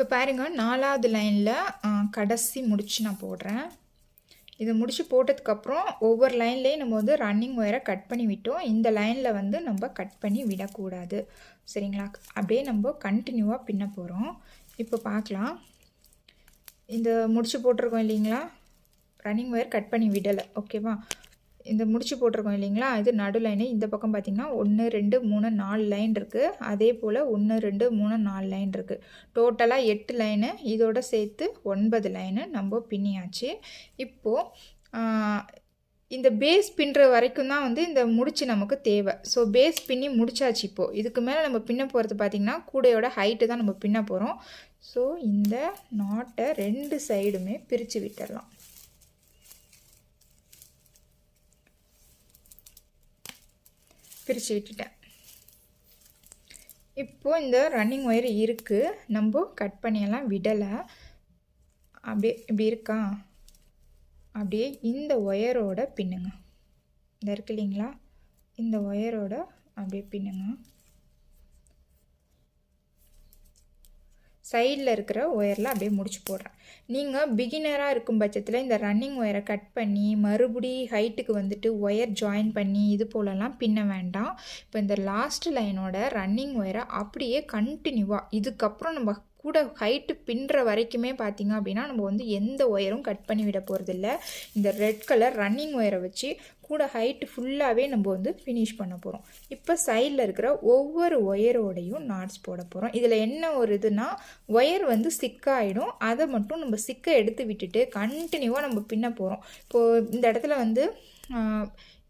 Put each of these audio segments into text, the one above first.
இப்போ பாருங்க நாலாவது லைனில் கடைசி முடிச்சு நான் போடுறேன். இதை முடித்து போட்டதுக்கப்புறம் ஒவ்வொரு லைன்லேயும் நம்ம வந்து ரன்னிங் ஒயரை கட் பண்ணி விட்டோம். இந்த லைனில் வந்து நம்ம கட் பண்ணி விடக்கூடாது. சரிங்களா? அப்படியே நம்ம கண்டினியூவாக பின்ன போகிறோம் இப்போ பார்க்கலாம். இந்த முடிச்சு போட்டிருக்கோம் இல்லைங்களா? ரன்னிங் ஒயர் கட் பண்ணி விடலை. ஓகேவா இந்த முடிச்சு போட்டிருக்கோம் இல்லைங்களா? இது நடு லைனு இந்த பக்கம் பார்த்திங்கன்னா ஒன்று ரெண்டு மூணு நாலு லைன் இருக்குது அதே போல் ஒன்று ரெண்டு மூணு நாலு லைன் இருக்குது டோட்டலாக எட்டு லைனு இதோட சேர்த்து ஒன்பது லைனு நம்ம பின்னியாச்சு. இப்போது இந்த பேஸ் பின்னுற வரைக்கும் தான் வந்து இந்த முடிச்சு நமக்கு தேவை. ஸோ பேஸ் பின்னி முடிச்சாச்சு இப்போது இதுக்கு மேலே நம்ம பின்ன போகிறது பார்த்திங்கன்னா கூடையோட ஹைட்டு தான் நம்ம பின்ன போகிறோம் ஸோ இந்த நாட்டை ரெண்டு சைடுமே பிரித்து விட்டுடலாம் பிரித்து விட்டுட்டேன். இப்போது இந்த ரன்னிங் ஒயர் இருக்குது நம்ம கட் பண்ணியெல்லாம் விடலை. அப்படியே இப்படி இருக்கா? அப்படியே இந்த ஒயரோட பின்னுங்க. இந்த இருக்கு இல்லைங்களா? இந்த ஒயரோட அப்படியே பின்னுங்க. சைடில் இருக்கிற ஒயரில் அப்படியே முடிச்சு போடுறேன். நீங்கள் பிகினராக இருக்கும் பட்சத்தில் இந்த ரன்னிங் ஒயரை கட் பண்ணி மறுபடி ஹைட்டுக்கு வந்துட்டு ஒயர் ஜாயின் பண்ணி இது போலலாம் பின்ன வேண்டாம். இப்போ இந்த லாஸ்ட் லைனோட ரன்னிங் ஒயரை அப்படியே கண்டினியூவாக இதுக்கப்புறம் நம்ம கூட ஹைட்டு பின்னுற வரைக்குமே பார்த்திங்க அப்படின்னா நம்ம வந்து எந்த ஒயரும் கட் பண்ணி விட போகிறதில்ல இந்த ரெட் கலர் ரன்னிங் ஒயரை வச்சு கூட ஹைட்டு ஃபுல்லாகவே நம்ம வந்து ஃபினிஷ் பண்ண போகிறோம் இப்போ சைடில் இருக்கிற ஒவ்வொரு ஒயரோடையும் நாட்ஸ் போட போகிறோம் இதில் என்ன ஒரு இதுனா ஒயர் வந்து சிக்காயிடும் அதை மட்டும் நம்ம சிக்கை எடுத்து விட்டுட்டு கண்டினியூவாக நம்ம பின்ன போகிறோம் இப்போது இந்த இடத்துல வந்து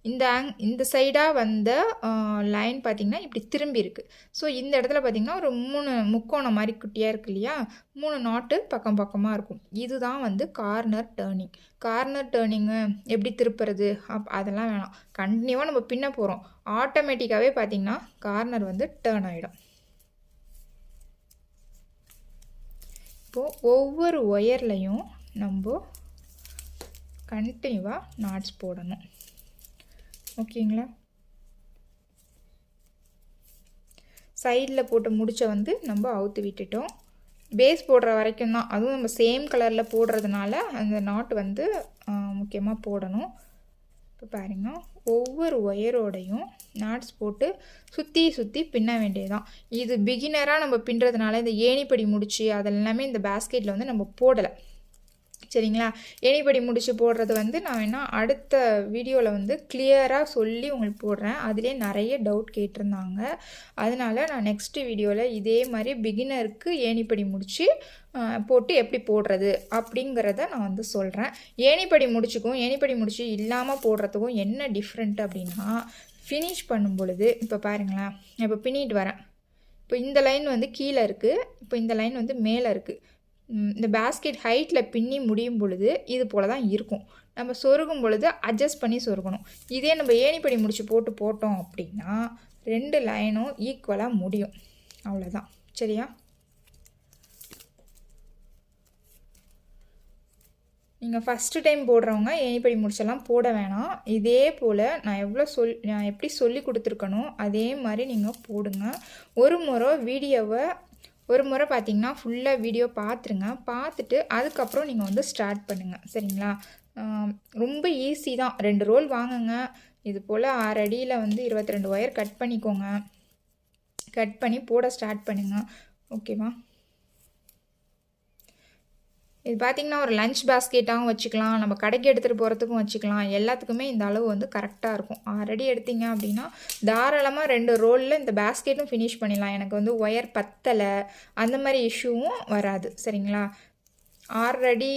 இந்த ஆங் இந்த சைடாக வந்த லைன் பார்த்திங்கன்னா இப்படி திரும்பி இருக்குது ஸோ இந்த இடத்துல பார்த்திங்கன்னா ஒரு மூணு முக்கோணம் மாதிரி குட்டியாக இருக்கு இல்லையா? மூணு நாட்டு பக்கம் பக்கமாக இருக்கும். இதுதான் வந்து கார்னர் டேர்னிங் கார்னர் டேர்னிங்கு எப்படி திருப்புறது? அப் அதெல்லாம் வேணாம். கண்டினியூவாக நம்ம பின்ன போகிறோம் ஆட்டோமேட்டிக்காகவே பார்த்திங்கன்னா கார்னர் வந்து டேர்ன் ஆகிடும் இப்போது ஒவ்வொரு ஒயர்லையும் நம்ம கண்டினியூவாக நாட்ஸ் போடணும். ஓகேங்களா? சைடில் போட்டு முடிச்ச வந்து நம்ம அவுத்து விட்டுட்டோம். பேஸ் போடுற வரைக்கும் தான். அதுவும் நம்ம சேம் கலரில் போடுறதுனால அந்த நாட் வந்து முக்கியமாக போடணும். இப்போ பாருங்க. ஒவ்வொரு ஒயரோடையும் நாட்ஸ் போட்டு சுற்றி சுற்றி பின்ன வேண்டியதுதான். இது பிகினராக நம்ம பின்னுறதுனால இந்த ஏணிப்படி முடிச்சு அதெல்லாமே இந்த பேஸ்கெட்டில் வந்து நம்ம போடலை. சரிங்களா? எனிபடி முடிச்சு போடுறது வந்து நான் வேணால் அடுத்த வீடியோவில் வந்து கிளியராக சொல்லி உங்களுக்கு போடுறேன். அதிலே நிறைய டவுட் கேட்டிருந்தாங்க. அதனால் நான் நெக்ஸ்ட்டு வீடியோவில் இதே மாதிரி பிகினருக்கு ஏணிப்படி முடித்து போட்டு எப்படி போடுறது அப்படிங்கிறத நான் வந்து சொல்கிறேன் ஏணிப்படி முடிச்சுக்கும் ஏணிப்படி முடிச்சு இல்லாமல் போடுறதுக்கும் என்ன டிஃப்ரெண்ட் அப்படின்னா ஃபினிஷ் பண்ணும் பொழுது இப்போ பாருங்களேன் இப்போ பின்னிட்டு வரேன். இப்போ இந்த லைன் வந்து கீழே இருக்குது இப்போ இந்த லைன் வந்து மேலே இருக்குது இந்த பேஸ்கெட் ஹைட்டில் பின்னி முடியும் பொழுது இது போல் தான் இருக்கும். நம்ம சொருகும் பொழுது அட்ஜஸ்ட் பண்ணி சொருகணும். இதே நம்ம ஏணிப்படி முடிச்சு போட்டு போட்டோம் அப்படின்னா ரெண்டு லைனும் ஈக்குவலாக முடியும். அவ்வளோதான் சரியா? நீங்கள் ஃபஸ்ட்டு டைம் போடுறவங்க ஏணிப்படி முடிச்செல்லாம் போட வேணாம். இதே போல் நான் எவ்வளோ சொல் நான் எப்படி சொல்லி கொடுத்துருக்கனோ அதே மாதிரி நீங்கள் போடுங்க. ஒரு முறை வீடியோவை ஒரு முறை பார்த்தீங்கன்னா ஃபுல்லாக வீடியோ பார்த்துருங்க. பார்த்துட்டு அதுக்கப்புறம் நீங்கள் வந்து ஸ்டார்ட் பண்ணுங்கள் சரிங்களா? ரொம்ப ஈஸி தான். ரெண்டு ரோல் வாங்குங்க. இது போல் ஆறு அடியில் வந்து இருபத்தி ரெண்டு ஒயர் கட் பண்ணிக்கோங்க. கட் பண்ணி போட ஸ்டார்ட் பண்ணுங்கள் ஓகேவா இது பார்த்திங்கன்னா ஒரு லஞ்ச் பாஸ்கெட்டாகவும் வச்சுக்கலாம். நம்ம கடைக்கு எடுத்துகிட்டு போகிறதுக்கும் வச்சுக்கலாம். எல்லாத்துக்குமே இந்த அளவு வந்து கரெக்டாக இருக்கும். ஆல்ரெடி எடுத்தீங்க அப்படின்னா தாராளமாக ரெண்டு ரோலில் இந்த பேஸ்கெட்டும் ஃபினிஷ் பண்ணிடலாம். எனக்கு வந்து ஒயர் பத்தலை. அந்த மாதிரி இஷ்யூவும் வராது. சரிங்களா? ஆறடி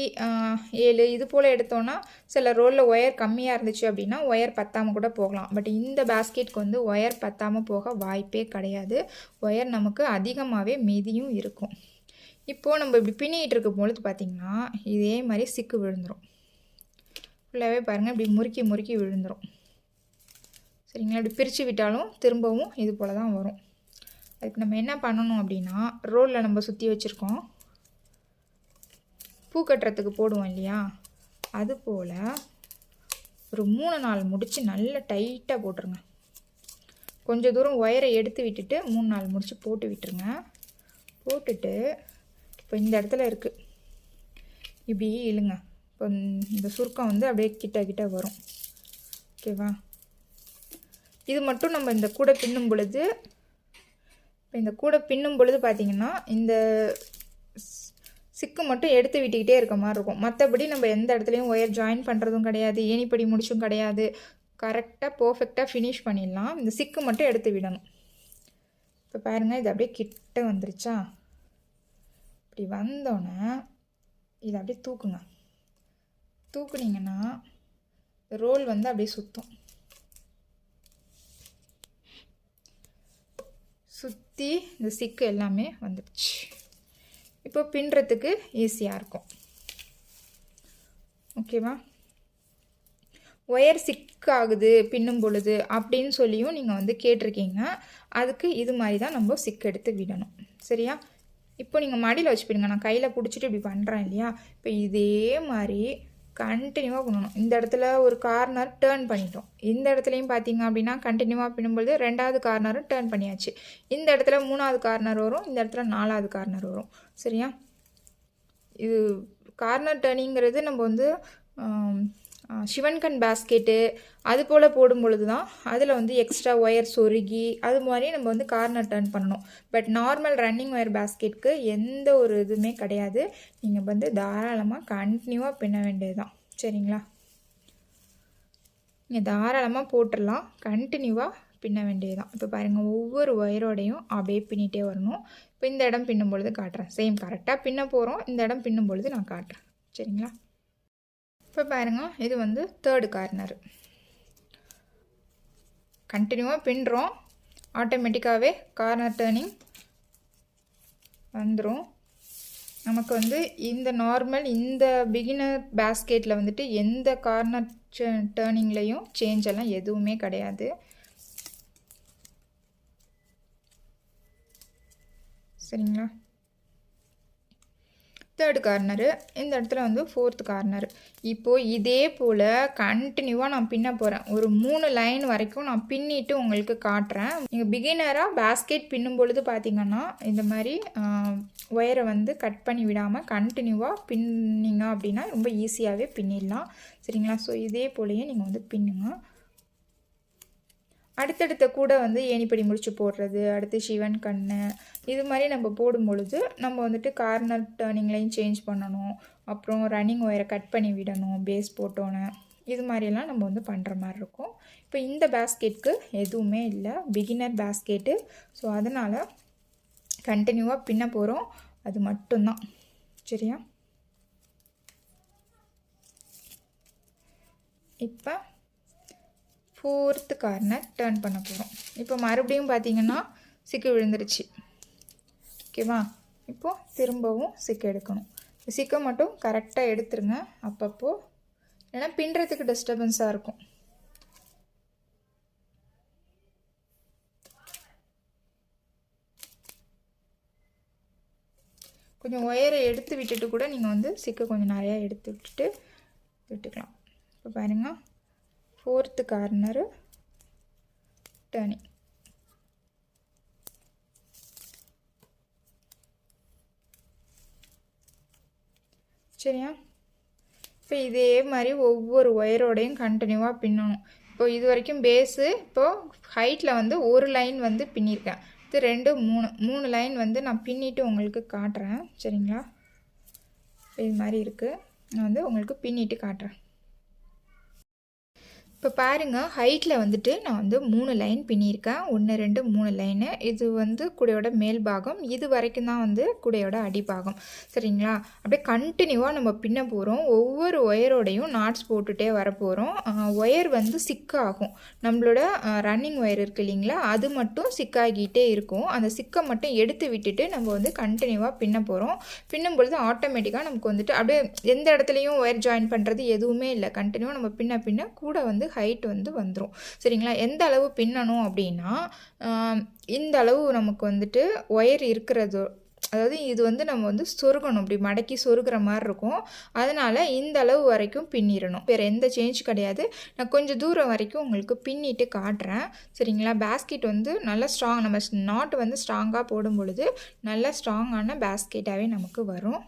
ஏழு இது போல் எடுத்தோன்னா சில ரோலில் ஒயர் கம்மியாக இருந்துச்சு அப்படின்னா ஒயர் பத்தாமல் கூட போகலாம். பட் இந்த பேஸ்கெட்க்கு வந்து ஒயர் பத்தாமல் போக வாய்ப்பே கிடையாது. ஒயர் நமக்கு அதிகமாகவே மீதியும் இருக்கும். இப்போது நம்ம இப்படி பின்னிக்கிட்டு இருக்கும் பொழுது பார்த்திங்கன்னா இதே மாதிரி சிக்கு விழுந்துடும் ஃபுல்லாகவே பாருங்கள் இப்படி முறுக்கி முறுக்கி விழுந்துடும் சரிங்களா? இப்படி பிரித்து விட்டாலும் திரும்பவும் இது போல் தான் வரும். அதுக்கு நம்ம என்ன பண்ணணும் அப்படின்னா ரோலில் நம்ம சுற்றி வச்சுருக்கோம். பூ கட்டுறதுக்கு போடுவோம் இல்லையா? அது போல் ஒரு மூணு நாள் முடித்து நல்லா டைட்டாக போட்டுருங்க. கொஞ்சம் தூரம் ஒயரை எடுத்து விட்டுட்டு மூணு நாள் முடித்து போட்டு விட்டுருங்க. போட்டுட்டு இப்போ இந்த இடத்துல இருக்குது இப்படி இழுங்க. இப்போ இந்த சுருக்கம் வந்து அப்படியே கிட்ட கிட்ட வரும். ஓகேவா இது மட்டும் நம்ம இந்த கூடை பின்னும் பொழுது இப்போ இந்த கூடை பின்னும் பொழுது பார்த்திங்கன்னா இந்த சிக்கு மட்டும் எடுத்து விட்டுக்கிட்டே இருக்க மாதிரி இருக்கும். மற்றபடி நம்ம எந்த இடத்துலையும் ஒயர் ஜாயின் பண்ணுறதும் கிடையாது ஏணிப்படி முடிச்சும் கிடையாது. கரெக்டாக பர்ஃபெக்டாக ஃபினிஷ் பண்ணிடலாம். இந்த சிக்கு மட்டும் எடுத்து விடணும். இப்போ பாருங்கள் இது அப்படியே கிட்ட வந்துருச்சா? இப்படி வந்தோடனே இதை அப்படியே தூக்குங்க. தூக்குனீங்கன்னா ரோல் வந்து அப்படியே சுற்றும் சுற்றி இந்த சிக்கு எல்லாமே வந்துடுச்சு. இப்போ பின்னுறதுக்கு ஈஸியாக இருக்கும். ஓகேவா ஒயர் சிக் ஆகுது பின்னும் பொழுது அப்படின்னு சொல்லியும் நீங்கள் வந்து கேட்டிருக்கீங்க. அதுக்கு இது மாதிரி தான் நம்ம சிக் எடுத்து விடணும். சரியா? இப்போ நீங்கள் மடியில் வச்சுப்பிடுங்க. நான் கையில் பிடிச்சிட்டு இப்படி பண்ணுறேன் இல்லையா? இப்போ இதே மாதிரி கண்டினியூவாக பண்ணணும். இந்த இடத்துல ஒரு கார்னர் டேர்ன் பண்ணிட்டோம். இந்த இடத்துலையும் பார்த்தீங்க அப்படின்னா கண்டினியூவாக பின்னும்பொழுது ரெண்டாவது கார்னரும் டேர்ன் பண்ணியாச்சு. இந்த இடத்துல மூணாவது கார்னர் வரும். இந்த இடத்துல நாலாவது கார்னர் வரும். சரியா? இது கார்னர் டேர்னிங்கிறது நம்ம வந்து சிவன்கண் பேஸ்கெட்டு அது போல் போடும் பொழுது தான் அதில் வந்து எக்ஸ்ட்ரா ஒயர் சொருகி அது மாதிரி நம்ம வந்து கார்னர் டர்ன் பண்ணணும். பட் நார்மல் ரன்னிங் ஒயர் பேஸ்கெட்டுக்கு எந்த ஒரு இதுவுமே கிடையாது. நீங்கள் வந்து தாராளமாக கண்டினியூவாக பின்ன வேண்டியது தான் சரிங்களா? நீங்கள் தாராளமாக போட்டுடலாம். கண்டினியூவாக பின்ன வேண்டியது தான் இப்போ பாருங்கள் ஒவ்வொரு ஒயரோடையும் அப்படியே பின்னிட்டே வரணும். இப்போ இந்த இடம் பின்னும் பொழுது காட்டுறேன். சேம் கரெக்டாக பின்ன போகிறோம் இந்த இடம் பின்னும் பொழுது நான் காட்டுறேன். சரிங்களா? இப்போ பாருங்கள் இது வந்து தேர்டு கார்னர் கண்டினியூவாக பின்னுறோம். ஆட்டோமேட்டிக்காகவே கார்னர் டேர்னிங் வந்துடும் நமக்கு வந்து இந்த நார்மல் இந்த பிகினர் பேஸ்கெட்டில் வந்துட்டு எந்த கார்னர் டேர்னிங்லேயும் சேஞ்ச் எல்லாம் எதுவுமே கிடையாது. சரிங்களா? தேர்டு கார்னரு இந்த இடத்துல வந்து ஃபோர்த்து கார்னர் இப்போது இதே போல் கண்டினியூவாக நான் பின்ன போகிறேன் ஒரு மூணு லைன் வரைக்கும் நான் பின்னிட்டு உங்களுக்கு காட்டுறேன். நீங்கள் பிகினராக பேஸ்கெட் பின்னும் பொழுது பார்த்தீங்கன்னா இந்த மாதிரி ஒயரை வந்து கட் பண்ணி விடாமல் கண்டினியூவாக பின்னிங்க அப்படின்னா ரொம்ப ஈஸியாகவே பின்னிடலாம். சரிங்களா? ஸோ இதே போலேயே நீங்கள் வந்து பின்னுங்க. அடுத்தடுத்த கூட வந்து ஏணிப்படி முடிச்சு போடுறது அடுத்து சிவன் கண்ணு இது மாதிரி நம்ம போடும் பொழுது நம்ம வந்துட்டு கார்னர் டேர்னிங்லையும் சேஞ்ச் பண்ணணும். அப்புறம் ரன்னிங் ஒயரை கட் பண்ணி விடணும் பேஸ் போட்டோன்னு இது மாதிரியெல்லாம் நம்ம வந்து பண்ணுற மாதிரி இருக்கும். இப்போ இந்த பேஸ்கெட்க்கு எதுவுமே இல்லை. பிகினர் பேஸ்கெட்டு ஸோ அதனால் கண்டினியூவாக பின்ன போகிறோம் அது மட்டும்தான். சரியா? இப்போ ஃபோர்த்து கார்னர் டேர்ன் பண்ண போகிறோம் இப்போ மறுபடியும் பார்த்தீங்கன்னா சிக்கு விழுந்துருச்சு. ஓகேவா? இப்போது திரும்பவும் சிக்கு எடுக்கணும். சிக்கை மட்டும் கரெக்டாக எடுத்துருங்க. அப்பப்போ. ஏன்னா பின்னுறதுக்கு டிஸ்டர்பன்ஸாக இருக்கும். கொஞ்சம் ஒயரை எடுத்து விட்டுட்டு கூட நீங்கள் வந்து சிக்கை கொஞ்சம் நிறையா எடுத்து விட்டுட்டு விட்டுக்கலாம். இப்போ பாருங்கள் ஃபோர்த்து கார்னரு டேர்னிங் சரியா? இப்போ இதே மாதிரி ஒவ்வொரு ஒயரோடையும் கண்டினியூவாக பின்னணும். இப்போ இது வரைக்கும் பேஸு இப்போது ஹைட்டில் வந்து ஒரு லைன் வந்து பின்னியிருக்கேன் இது ரெண்டு மூணு மூணு லைன் வந்து நான் பின்னிட்டு உங்களுக்கு காட்டுறேன். சரிங்களா? இது மாதிரி இருக்குது நான் வந்து உங்களுக்கு பின்னிட்டு காட்டுறேன். இப்போ பாருங்கள் ஹைட்டில் வந்துட்டு நான் வந்து மூணு லைன் பின்னியிருக்கேன். ஒன்று ரெண்டு மூணு லைனு இது வந்து குடையோட மேல் பாகம். இது வரைக்கும் தான் வந்து குடையோட அடிபாகம் சரிங்களா? அப்படியே கண்டினியூவாக நம்ம பின்ன போகிறோம் ஒவ்வொரு ஒயரோடையும் நாட்ஸ் போட்டுகிட்டே வரப்போகிறோம் ஒயர் வந்து சிக்காகும் நம்மளோட ரன்னிங் ஒயர் இருக்குது இல்லைங்களா? அது மட்டும் சிக்காகிட்டே இருக்கும். அந்த சிக்கை மட்டும் எடுத்து விட்டுட்டு நம்ம வந்து கண்டினியூவாக பின்ன போகிறோம் பின்னும் பொழுது ஆட்டோமேட்டிக்காக நமக்கு வந்துட்டு அப்படியே எந்த இடத்துலையும் ஒயர் ஜாயின் பண்ணுறது எதுவுமே இல்லை. கண்டினியூவாக நம்ம பின்ன பின்ன கூட வந்து ஹைட் வந்து வந்துடும் சரிங்களா? எந்த அளவு பின்னணும் அப்படின்னா இந்த அளவு நமக்கு வந்துட்டு ஒயர் இருக்கிறது அதாவது இது வந்து நம்ம வந்து சொருகணும். இப்படி மடக்கி சொருகிற மாதிரி இருக்கும். அதனால் இந்த அளவு வரைக்கும் பின்னிடணும். வேறு எந்த சேஞ்ச் கிடையாது. நான் கொஞ்சம் தூரம் வரைக்கும் உங்களுக்கு பின்னிட்டு காட்டுறேன். சரிங்களா? பேஸ்கெட் வந்து நல்லா ஸ்ட்ராங் நம்ம நாட்டு வந்து ஸ்ட்ராங்காக போடும் பொழுது நல்லா ஸ்ட்ராங்கான பேஸ்கெட்டாகவே நமக்கு வரும்.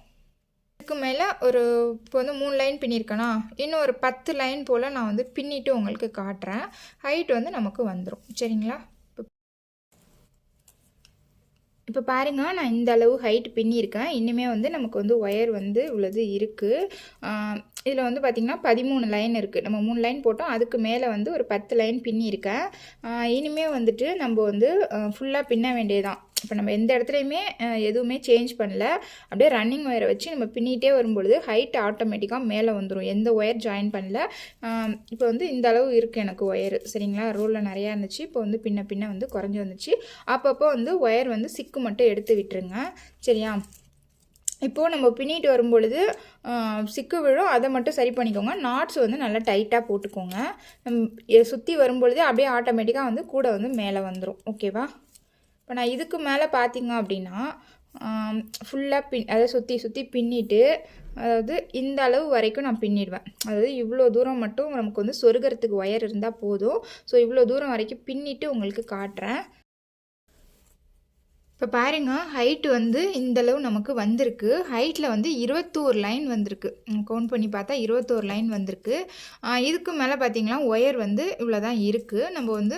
இதுக்கு மேலே ஒரு இப்போ வந்து மூணு லைன் பின்னிருக்கேனா? இன்னும் ஒரு பத்து லைன் போல் நான் வந்து பின்னிட்டு உங்களுக்கு காட்டுறேன். ஹைட் வந்து நமக்கு வந்துடும் சரிங்களா? இப்போ பாருங்க நான் இந்த அளவு ஹைட் பின்னியிருக்கேன் இன்னுமே வந்து நமக்கு வந்து ஒயர் வந்து உள்ளது இருக்குது இதில் வந்து பார்த்திங்கன்னா பதிமூணு லைன் இருக்குது நம்ம மூணு லைன் போட்டோம். அதுக்கு மேலே வந்து ஒரு பத்து லைன் பின்னியிருக்கேன் இனிமேல் வந்துட்டு நம்ம வந்து ஃபுல்லாக பின்ன வேண்டியதான் இப்போ நம்ம எந்த இடத்துலையுமே எதுவுமே சேஞ்ச் பண்ணல. அப்படியே ரன்னிங் ஒயரை வச்சு நம்ம பின்னிகிட்டே வரும்பொழுது ஹைட் ஆட்டோமேட்டிக்காக மேலே வந்துடும் எந்த ஒயர் ஜாயின் பண்ணல. இப்போ வந்து இந்த அளவு இருக்குது எனக்கு ஒயர் சரிங்களா? ரோலில் நிறையா இருந்துச்சு. இப்போ வந்து பின்ன பின்ன வந்து குறைஞ்சி வந்துச்சு. அப்பப்போ வந்து ஒயர் வந்து சிக்கு மட்டும் எடுத்து விட்டுருங்க. சரியா? இப்போது நம்ம பின்னிட்டு வரும்பொழுது சிக்கு விழும். அதை மட்டும் சரி பண்ணிக்கோங்க. நாட்ஸ் வந்து நல்லா டைட்டாக போட்டுக்கோங்க. சுற்றி வரும்பொழுது அப்படியே ஆட்டோமேட்டிக்காக வந்து கூட வந்து மேலே வந்துடும் ஓகேவா இப்போ நான் இதுக்கு மேலே பார்த்திங்க அப்படின்னா ஃபுல்லாக பின் அதை சுற்றி சுற்றி பின்னிட்டு அதாவது இந்த அளவு வரைக்கும் நான் பின்னிடுவேன். அதாவது இவ்வளோ தூரம் மட்டும் நமக்கு வந்து சொருகிறதுக்கு ஒயர் இருந்தால் போதும். ஸோ இவ்வளோ தூரம் வரைக்கும் பின்னிட்டு உங்களுக்கு காட்டுறேன். இப்போ பாருங்க ஹைட்டு வந்து இந்தளவு நமக்கு வந்திருக்கு. ஹைட்டில் வந்து இருபத்தோரு லைன் வந்திருக்கு. கவுண்ட் பண்ணி பார்த்தா இருபத்தோரு லைன் வந்திருக்கு. இதுக்கு மேலே பார்த்தீங்கன்னா ஒயர் வந்து இவ்வளோ தான் இருக்குது நம்ம வந்து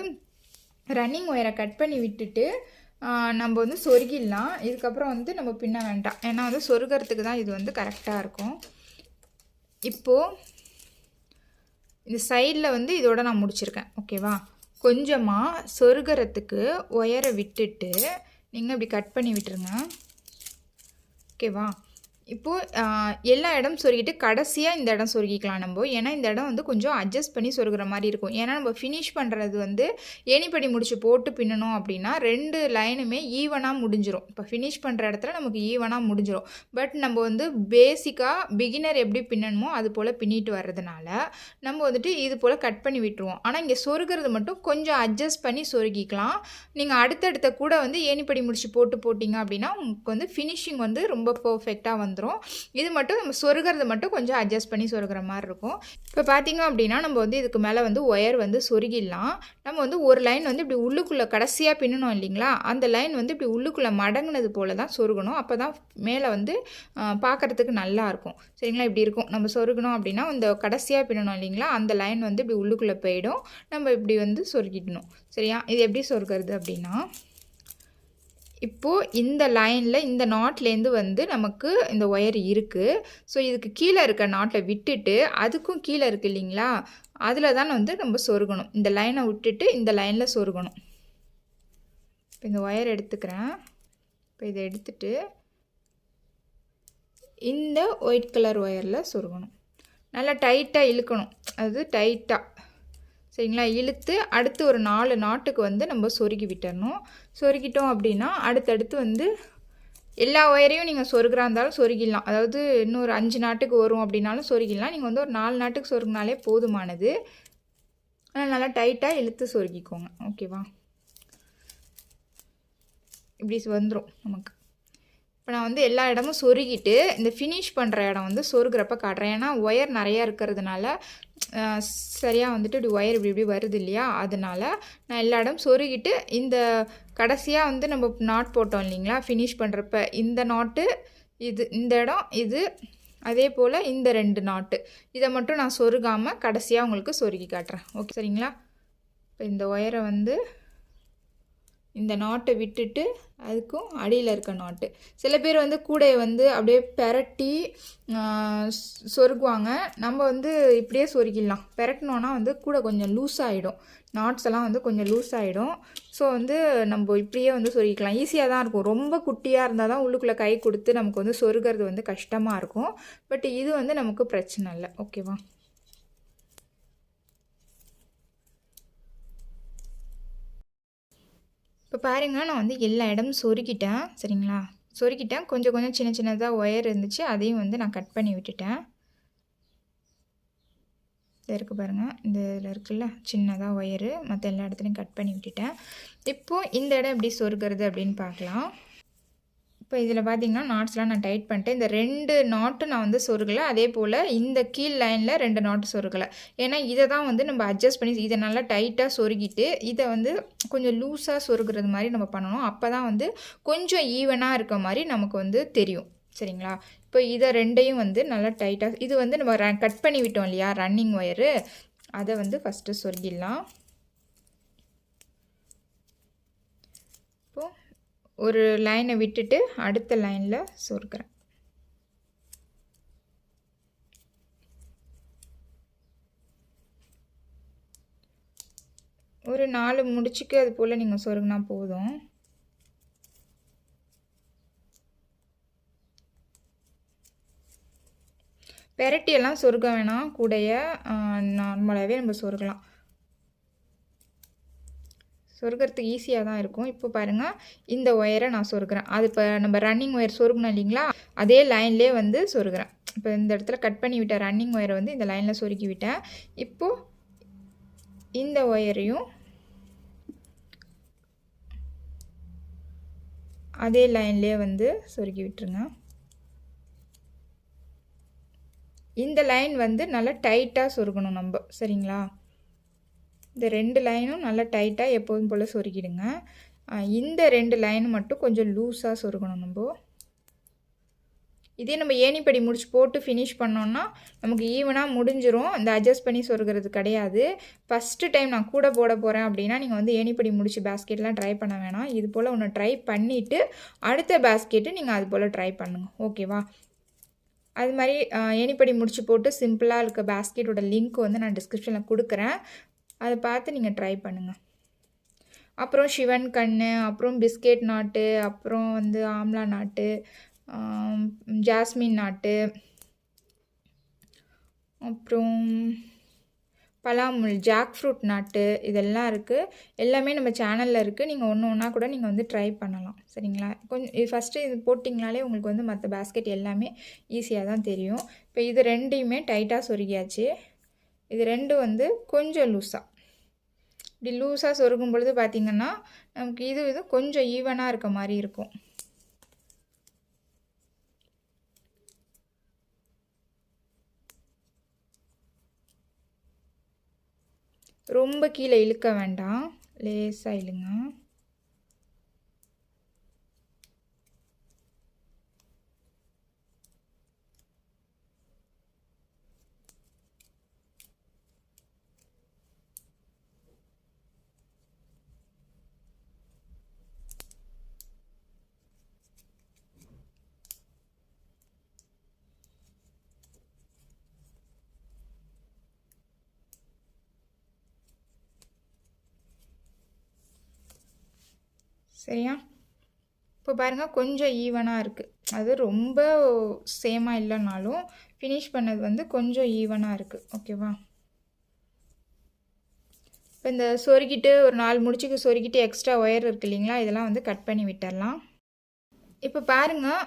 ரன்னிங் ஒயரை கட் பண்ணி விட்டுட்டு நம்ம வந்து சொருகிடலாம். இதுக்கப்புறம் வந்து நம்ம பின்ன வேண்டாம். ஏன்னா வந்து சொருகிறதுக்கு தான் இது வந்து கரெக்டாக இருக்கும். இப்போது இந்த சைடில் வந்து இதோட நான் முடிச்சிருக்கேன். ஓகேவா? கொஞ்சமாக சொருகிறதுக்கு ஒயரை விட்டுட்டு நீங்கள் இப்படி கட் பண்ணி விட்டுருங்க. ஓகேவா? இப்போது எல்லா இடம் சொருகிட்டு கடைசியாக இந்த இடம் சொருகிக்கலாம் நம்ம. ஏன்னா இந்த இடம் வந்து கொஞ்சம் அட்ஜஸ்ட் பண்ணி சொருகிற மாதிரி இருக்கும். ஏன்னா நம்ம ஃபினிஷ் பண்ணுறது வந்து ஏணிப்படி முடிச்சு போட்டு பின்னணும் அப்படின்னா ரெண்டு லைனுமே ஈவனாக முடிஞ்சிடும் இப்போ ஃபினிஷ் பண்ணுற இடத்துல நமக்கு ஈவனாக முடிஞ்சிடும் பட் நம்ம வந்து பேசிக்காக பிகினர் எப்படி பின்னணுமோ அது போல் பின்னிட்டு வர்றதுனால நம்ம வந்துட்டு இது போல் கட் பண்ணி விட்டுருவோம். ஆனால் இங்கே சொருகிறது மட்டும் கொஞ்சம் அட்ஜஸ்ட் பண்ணி சொருகிக்கலாம். நீங்கள் அடுத்தடுத்த கூட வந்து ஏணிப்படி முடிச்சு போட்டு போட்டிங்க அப்படின்னா உங்களுக்கு வந்து ஃபினிஷிங் வந்து ரொம்ப பர்ஃபெக்டாக வந்து வந்துடும் இது மட்டும் நம்ம சொருகிறது மட்டும் கொஞ்சம் அட்ஜஸ்ட் பண்ணி சொருகிற மாதிரி இருக்கும். இப்போ பார்த்திங்க அப்படின்னா நம்ம வந்து இதுக்கு மேலே வந்து ஒயர் வந்து சொருகிடலாம். நம்ம வந்து ஒரு லைன் வந்து இப்படி உள்ளுக்குள்ளே கடைசியாக பின்னணும் இல்லைங்களா? அந்த லைன் வந்து இப்படி உள்ளுக்குள்ளே மடங்கினது போல் தான் சொருகணும். அப்போ தான் மேலே வந்து பார்க்குறதுக்கு நல்லாயிருக்கும் சரிங்களா? இப்படி இருக்கும். நம்ம சொருகணும் அப்படின்னா இந்த கடைசியாக பின்னணும் இல்லைங்களா? அந்த லைன் வந்து இப்படி உள்ளுக்குள்ளே போயிடும். நம்ம இப்படி வந்து சொருகிடணும். சரியா? இது எப்படி சொருகிறது அப்படின்னா இப்போது இந்த லைனில் இந்த நாட்லேருந்து வந்து நமக்கு இந்த ஒயர் இருக்குது ஸோ இதுக்கு கீழே இருக்க நாட்டை விட்டுட்டு அதுக்கும் கீழே இருக்குது இல்லைங்களா? அதில் தான் வந்து நம்ம சொருகணும். இந்த லைனை விட்டுட்டு இந்த லைனில் சொருகணும். இப்போ இந்த ஒயர் எடுத்துக்கிறேன். இப்போ இதை எடுத்துட்டு இந்த ஒயிட் கலர் ஒயரில் சொருகணும். நல்லா டைட்டாக இழுக்கணும். அது டைட்டாக சரிங்களா? இழுத்து அடுத்து ஒரு நாலு நாட்டுக்கு வந்து நம்ம சொருகி விட்டுறணும். சொருகிட்டோம் அப்படின்னா அடுத்தடுத்து வந்து எல்லா ஒயரையும் நீங்கள் சொருகிறா இருந்தாலும் சொருகிடலாம். அதாவது இன்னொரு அஞ்சு நாட்டுக்கு வரும் அப்படின்னாலும் சொருகிடலாம். நீங்கள் வந்து ஒரு நாலு நாட்டுக்கு சொருகினாலே போதுமானது. ஆனால் நல்லா டைட்டாக இழுத்து சொருகிக்கோங்க. ஓகேவா? இப்படி வந்துடும் நமக்கு. இப்போ நான் வந்து எல்லா இடமும் சொருகிட்டு இந்த ஃபினிஷ் பண்ணுற இடம் வந்து சொருகிறப்ப காட்டுறேன். ஏன்னா ஒயர் நிறையா இருக்கிறதுனால சரியாக வந்துட்டு இப்படி ஒயர் இப்படி இப்படி வருது இல்லையா? அதனால நான் எல்லா இடம் சொருகிட்டு இந்த கடைசியாக வந்து நம்ம நாட் போட்டோம் இல்லைங்களா? ஃபினிஷ் பண்ணுறப்ப இந்த நாட்டு இது இந்த இடம் இது அதே போல் இந்த ரெண்டு நாட்டு இதை மட்டும் நான் சொருகாமல் கடைசியாக உங்களுக்கு சொருகி காட்டுறேன். ஓகே சரிங்களா? இப்போ இந்த ஒயரை வந்து இந்த நாட்டை விட்டுட்டு அதுக்கும் அடியில் இருக்க நாட்டு சில பேர் வந்து கூடையை வந்து அப்படியே பெரட்டி சொருகுவாங்க. நம்ம வந்து இப்படியே சொருகிடலாம். பெரட்டினோன்னா வந்து கூடை கொஞ்சம் லூஸ் ஆகிடும் நாட்ஸ் எல்லாம் வந்து கொஞ்சம் லூஸ் ஆகிடும் ஸோ வந்து நம்ம இப்படியே வந்து சொருகிக்கலாம். ஈஸியாக தான் இருக்கும். ரொம்ப குட்டியாக இருந்தால் தான் உள்ளுக்குள்ளே கை கொடுத்து நமக்கு வந்து சொருகிறது வந்து கஷ்டமாக இருக்கும். பட் இது வந்து நமக்கு பிரச்சனை இல்லை. ஓகேவா இப்போ பாருங்கள் நான் வந்து எல்லா இடமும் சொருக்கிட்டேன் சரிங்களா? சொருக்கிட்டேன் கொஞ்சம் கொஞ்சம் சின்ன சின்னதாக ஒயர் இருந்துச்சு. அதையும் வந்து நான் கட் பண்ணி விட்டுட்டேன். இது இருக்குது பாருங்கள் இந்த இதில் இருக்குல்ல? சின்னதாக ஒயரு. மற்ற எல்லா இடத்துலையும் கட் பண்ணி விட்டுட்டேன். இப்போது இந்த இடம் எப்படி சொருக்கிறது அப்படின்னு பார்க்கலாம். இப்போ இதில் பார்த்தீங்கன்னா நாட்ஸ்லாம் நான் டைட் பண்ணிட்டேன். இந்த ரெண்டு நாட்டு நான் வந்து சொருகலை. அதே போல் இந்த கீழ் லைனில் ரெண்டு நாட்டு சொருகலை. ஏன்னா இதை தான் வந்து நம்ம அட்ஜஸ்ட் பண்ணி இதை நல்லா டைட்டாக சொருகிட்டு இதை வந்து கொஞ்சம் லூஸாக சொருகிறது மாதிரி நம்ம பண்ணணும். அப்போ தான் வந்து கொஞ்சம் ஈவனாக இருக்க மாதிரி நமக்கு வந்து தெரியும். சரிங்களா? இப்போ இதை ரெண்டையும் வந்து நல்லா டைட்டாக இது வந்து நம்ம கட் பண்ணி விட்டோம் இல்லையா? ரன்னிங் ஒயரு அதை வந்து ஃபஸ்ட்டு சொருகிடலாம் இப்போது ஒரு லைனை விட்டுட்டு அடுத்த லைனில் சொருக்கிறேன். ஒரு நாலு முடிச்சுக்கு அது போல் நீங்கள் சொருகினா போதும். பெரட்டியெல்லாம் சொருக வேணாம். கூடைய நார்மலாகவே நம்ம சொருகலாம். சொருகிறதுக்கு ஈஸியாக தான் இருக்கும். இப்போ பாருங்கள் இந்த ஒயரை நான் சொருகிறேன். அது இப்போ நம்ம ரன்னிங் ஒயர் சொருகணும் இல்லைங்களா? அதே லைன்லேயே வந்து சொருகிறேன். இப்போ இந்த இடத்துல கட் பண்ணி விட்ட ரன்னிங் ஒயரை வந்து இந்த லைனில் சொருக்கி விட்டேன். இப்போது இந்த ஒயரையும் அதே லைன்லேயே வந்து சொருக்கி விட்டுருங்க. இந்த லைன் வந்து நல்லா டைட்டாக சொருகணும் நம்ம. சரிங்களா? இந்த ரெண்டு லைனும் நல்லா டைட்டாக எப்போதும் போல் சொருகிடுங்க. இந்த ரெண்டு லைன் மட்டும் கொஞ்சம் லூஸாக சொருகணும் நம்ம. இதே நம்ம ஏணிப்படி முடிச்சு போட்டு ஃபினிஷ் பண்ணோன்னா நமக்கு ஈவனாக முடிஞ்சிரும். இந்த அட்ஜஸ்ட் பண்ணி சொருகிறது கிடையாது. ஃபஸ்ட்டு டைம் நான் கூட போட போகிறேன் அப்படின்னா நீங்கள் வந்து ஏணிப்படி முடிச்சு பேஸ்கெட்லாம் ட்ரை பண்ண வேணாம். இது போல் ஒன்று ட்ரை பண்ணிவிட்டு அடுத்த பேஸ்கெட்டு நீங்கள் அது போல் ட்ரை பண்ணுங்கள் ஓகேவா அது மாதிரி ஏணிப்படி முடிச்சு போட்டு சிம்பிளாக இருக்க பேஸ்கெட்டோட லிங்க் வந்து நான் டிஸ்கிரிப்ஷனில் கொடுக்குறேன். அதை பார்த்து நீங்கள் ட்ரை பண்ணுங்கள் அப்புறம் சிவன் கண் அப்புறம் பிஸ்கெட் நாட்டு அப்புறம் வந்து ஆம்லா நாட்டு ஜாஸ்மின் நாட்டு அப்புறம் பலாமுல் ஜாக் ஃப்ரூட் நாட்டு இதெல்லாம் இருக்குது எல்லாமே நம்ம சேனலில் இருக்குது நீங்கள் ஒன்று ஒன்றா கூட நீங்கள் வந்து ட்ரை பண்ணலாம். சரிங்களா? கொஞ்சம் இது ஃபஸ்ட்டு இது போட்டிங்கனாலே உங்களுக்கு வந்து மற்ற பேஸ்கெட் எல்லாமே ஈஸியாக தான் தெரியும். இப்போ இது ரெண்டையுமே டைட்டாக சொருகியாச்சு. இது ரெண்டும் வந்து கொஞ்சம் லூஸாக இப்படி லூஸாக சொருகும் பொழுது பார்த்திங்கன்னா நமக்கு இது இது கொஞ்சம் ஈவனாக இருக்க மாதிரி இருக்கும். ரொம்ப கீழே இழுக்க வேண்டாம். லேசாக இழுங்க. சரியா? இப்போ பாருங்கள் கொஞ்சம் ஈவனாக இருக்குது அது ரொம்ப சேமாக இல்லைனாலும் ஃபினிஷ் பண்ணது வந்து கொஞ்சம் ஈவனாக இருக்குது ஓகேவா இப்போ இந்த சொருக்கிட்டு ஒரு நாலு முடிச்சுக்கு சொருக்கிட்டு எக்ஸ்ட்ரா ஒயர் இருக்குது இல்லைங்களா? இதெல்லாம் வந்து கட் பண்ணி விட்டுடலாம் இப்போ பாருங்கள்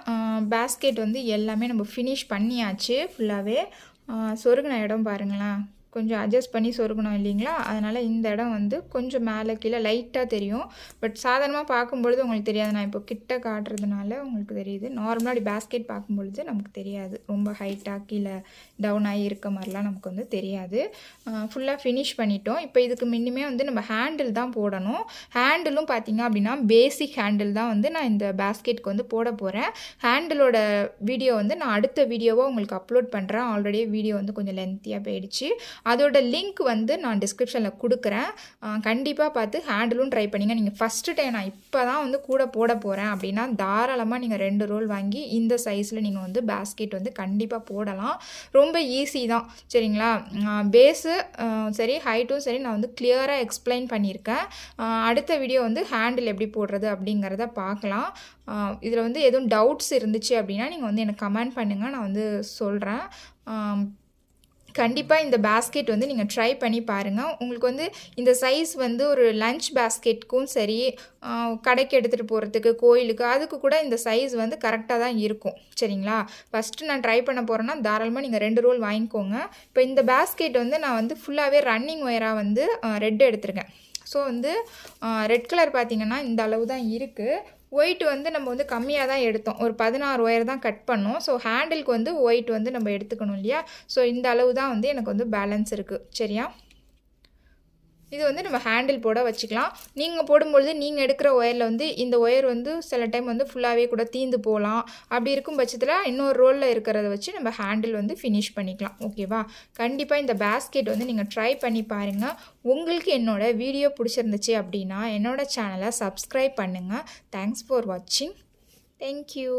பேஸ்கெட் வந்து எல்லாமே நம்ம ஃபினிஷ் பண்ணியாச்சு ஃபுல்லாகவே சொருகின இடம் பாருங்களேன். கொஞ்சம் அட்ஜஸ்ட் பண்ணி சொருகணும் இல்லைங்களா? அதனால் இந்த இடம் வந்து கொஞ்சம் மேலே கீழே லைட்டாக தெரியும். பட் சாதாரணமாக பார்க்கும்பொழுது உங்களுக்கு தெரியாது. நான் இப்போ கிட்ட காட்டுறதுனால உங்களுக்கு தெரியுது. நார்மலாக அப்படி பேஸ்கெட் பார்க்கும்பொழுது நமக்கு தெரியாது. ரொம்ப ஹைட்டாக கீழே டவுன் ஆகி இருக்க மாதிரிலாம் நமக்கு வந்து தெரியாது. ஃபுல்லாக ஃபினிஷ் பண்ணிட்டோம். இப்போ இதுக்கு முன்னுமே வந்து நம்ம ஹேண்டில் தான் போடணும். ஹேண்டிலும் பார்த்திங்க அப்படின்னா பேசிக் ஹேண்டில் தான் வந்து நான் இந்த பேஸ்கெட்க்கு வந்து போட போகிறேன் ஹேண்டிலோட வீடியோ வந்து நான் அடுத்த வீடியோவாக உங்களுக்கு அப்லோட் பண்ணுறேன் ஆல்ரெடி வீடியோ வந்து கொஞ்சம் லென்த்தியாக போயிடுச்சு. அதோட லிங்க் வந்து நான் டிஸ்கிரிப்ஷனில் கொடுக்குறேன். கண்டிப்பாக பார்த்து ஹேண்டிலும் ட்ரை பண்ணிங்க. நீங்கள் ஃபஸ்ட்டு டைம் நான் இப்போ தான் வந்து கூட போட போகிறேன் அப்படின்னா தாராளமாக நீங்கள் ரெண்டு ரோல் வாங்கி இந்த சைஸில் நீங்கள் வந்து பேஸ்கெட் வந்து கண்டிப்பாக போடலாம். ரொம்ப ஈஸி தான். சரிங்களா? பேஸு சரி ஹைட்டும் சரி நான் வந்து கிளியராக எக்ஸ்பிளைன் பண்ணியிருக்கேன். அடுத்த வீடியோ வந்து ஹேண்டில் எப்படி போடுறது அப்படிங்கிறத பார்க்கலாம். இதில் வந்து எதுவும் டவுட்ஸ் இருந்துச்சு அப்படின்னா நீங்கள் வந்து எனக்கு கமெண்ட் பண்ணுங்கள் நான் வந்து சொல்கிறேன் கண்டிப்பாக இந்த பேஸ்கெட் வந்து நீங்கள் ட்ரை பண்ணி பாருங்கள் உங்களுக்கு வந்து இந்த சைஸ் வந்து ஒரு லஞ்ச் பேஸ்கெட்க்கும் சரி கடைக்கு எடுத்துகிட்டு போகிறதுக்கு கோயிலுக்கு அதுக்கு கூட இந்த சைஸ் வந்து கரெக்டாக தான் இருக்கும். சரிங்களா? ஃபஸ்ட்டு நான் ட்ரை பண்ண போகிறேன்னா தாராளமாக நீங்கள் ரெண்டு ரோல் வாங்கிக்கோங்க. இப்போ இந்த பேஸ்கெட் வந்து நான் வந்து ஃபுல்லாகவே ரன்னிங் ஒயராக வந்து ரெட் எடுத்திருக்கேன். ஸோ வந்து ரெட் கலர் பார்த்திங்கன்னா இந்த அளவு தான் இருக்குது ஒயிட் வந்து நம்ம வந்து கம்மியாக தான் எடுத்தோம். ஒரு பதினாறு ஒயர் தான் கட் பண்ணோம். ஸோ ஹேண்டிலுக்கு வந்து ஒயிட் வந்து நம்ம எடுத்துக்கணும் இல்லையா? ஸோ இந்த அளவு தான் வந்து எனக்கு வந்து பேலன்ஸ் இருக்குது சரியா? இது வந்து நம்ம ஹேண்டில் போட வச்சுக்கலாம். நீங்கள் போடும்பொழுது நீங்கள் எடுக்கிற ஒயரில் வந்து இந்த ஒயர் வந்து சில டைம் வந்து ஃபுல்லாகவே கூட தீந்து போகலாம் அப்படி இருக்கும் பட்சத்தில் இன்னொரு ரோலில் இருக்கிறத வச்சு நம்ம ஹேண்டில் வந்து ஃபினிஷ் பண்ணிக்கலாம். ஓகேவா கண்டிப்பாக இந்த பேஸ்கெட் வந்து நீங்கள் ட்ரை பண்ணி பாருங்கள் உங்களுக்கு என்னோடய வீடியோ பிடிச்சிருந்துச்சு அப்படின்னா என்னோடய சேனலை சப்ஸ்கிரைப் பண்ணுங்கள் தேங்க்ஸ் ஃபார் வாட்சிங் தேங்க்யூ